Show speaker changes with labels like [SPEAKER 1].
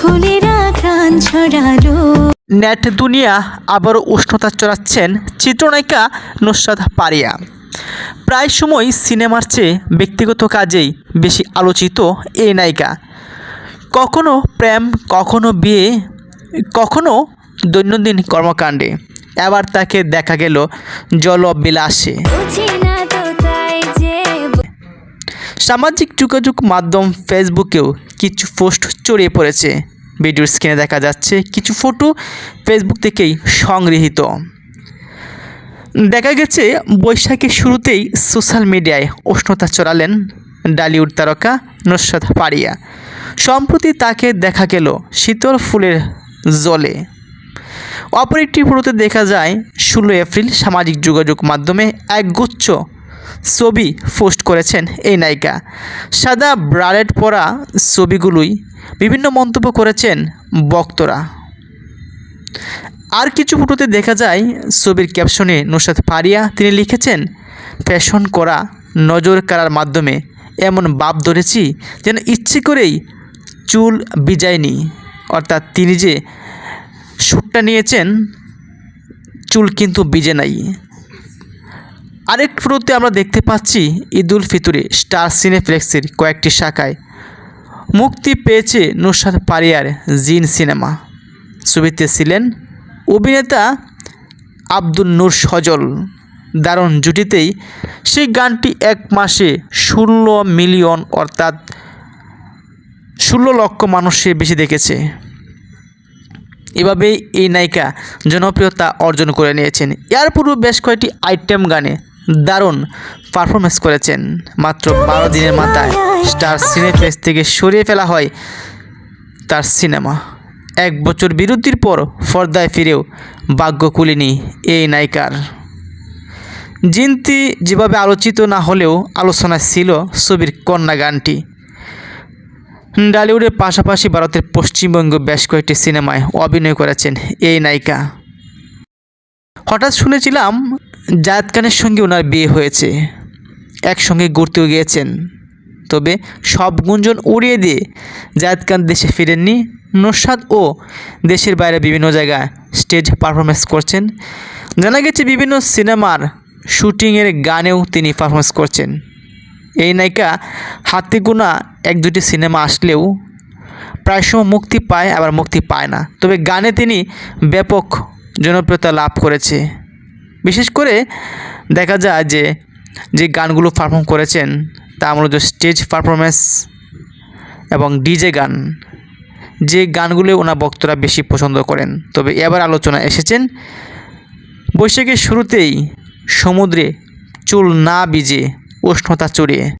[SPEAKER 1] ফুলেরা ছড়ালো।
[SPEAKER 2] নেট দুনিয়া আবারও উষ্ণতা চড়াচ্ছেন চিত্রনায়িকা নুসরাত পারিয়া। প্রায় সময় সিনেমার চেয়ে ব্যক্তিগত কাজেই বেশি আলোচিত এই নায়িকা। কখনো প্রেম কখনো বিয়ে কখনো দৈনন্দিন কর্মকাণ্ডে। এবার তাকে দেখা গেল জলবিলাসে। সামাজিক যোগাযোগ মাধ্যম ফেসবুকেও কিছু পোস্ট ছড়িয়ে পড়েছে। ভিডিওর স্ক্রিনে দেখা যাচ্ছে কিছু ফটো ফেসবুক থেকেই সংগৃহীত। দেখা গেছে, বৈশাখের শুরুতেই সোশ্যাল মিডিয়ায় উষ্ণতা চড়ালেন ডালিউড তারকা নুসরাত পারিয়া। সম্প্রতি তাকে দেখা গেল শীতল ফুলের জলে। অপর একটি ফটোতে দেখা যায় ষোলো এপ্রিল সামাজিক যোগাযোগ মাধ্যমে একগুচ্ছ ছবি পোস্ট করেছেন এই নায়িকা। সাদা ব্রালেট পরা ছবিগুলোই বিভিন্ন মন্তব্য করেছেন বক্তরা। আর কিছু ফটোতে দেখা যায়, ছবির ক্যাপশনে নুসরাত ফারিয়া তিনি লিখেছেন, ফ্যাশন করা নজর কাড়ার মাধ্যমে এমন বাপ ধরেছি যেন ইচ্ছে করেই চুল বিজায়নি অর্থাৎ তিনি যে শ্যুটটা নিয়েছেন, চুল কিন্তু বিজে নাই। আরেক ফটোতে আমরা দেখতে পাচ্ছি ঈদুল ফিতুরে স্টার সিনেপ্লেক্সের কয়েকটি শাখায় মুক্তি পেয়েছে নুসরাত পারিয়ার জিন সিনেমা। ছবিতে ছিলেন অভিনেতা আব্দুল নূর সজল। দারুণ জুটিতেই সেই গানটি এক মাসে ষোলো মিলিয়ন অর্থাৎ ষোলো লক্ষ মানুষের বেশি দেখেছে। এভাবেই এই নায়িকা জনপ্রিয়তা অর্জন করে নিয়েছেন। এর পূর্বে বেশ কয়েকটি আইটেম গানে দারুণ পারফরমেন্স করেছেন। মাত্র বারো দিনের মাথায় স্টার সিনেপ্লেক্স থেকে সরিয়ে ফেলা হয় তার সিনেমা। এক বছর বিরতির পর পর্দায় ফিরেও ভাগ্য কুলিনি এই নায়িকার। জিন্তি যেভাবে আলোচিত না হলেও আলোচনায় ছিল ছবির কন্যা গানটি। ডালিউডের পাশাপাশি ভারতের পশ্চিমবঙ্গ বেশ কয়েকটি সিনেমায় অভিনয় করেছেন এই নায়িকা। হঠাৎ শুনেছিলাম জায়দ খানের সঙ্গে ওনার বিয়ে হয়েছে। একসঙ্গে ঘুরতেও গিয়েছেন। তবে সব গুঞ্জন উড়িয়ে দিয়ে জায়দ খান দেশে ফিরেননি। নস্বাদ ও দেশের বাইরে বিভিন্ন জায়গায় স্টেজ পারফরমেন্স করছেন। জানা গেছে বিভিন্ন সিনেমার শুটিংয়ের গানেও তিনি পারফরমেন্স করছেন। এই নায়িকা হাতে গোনা এক দুটি সিনেমা আসলেও প্রায় সময় মুক্তি পায়, আবার মুক্তি পায় না। তবে গানে তিনি ব্যাপক জনপ্রিয়তা লাভ করেছে। বিশেষ করে দেখা যায় যে যে গানগুলো পারফর্ম করেছেন, তা মূলত স্টেজ পারফরমেন্স এবং ডিজে গান। যে গানগুলো ওনার বক্তরা বেশি পছন্দ করেন। তবে এবার আলোচনা এসেছেন বৈশাখের শুরুতেই সমুদ্রে চুল না ভিজে উষ্ণতা চড়িয়ে।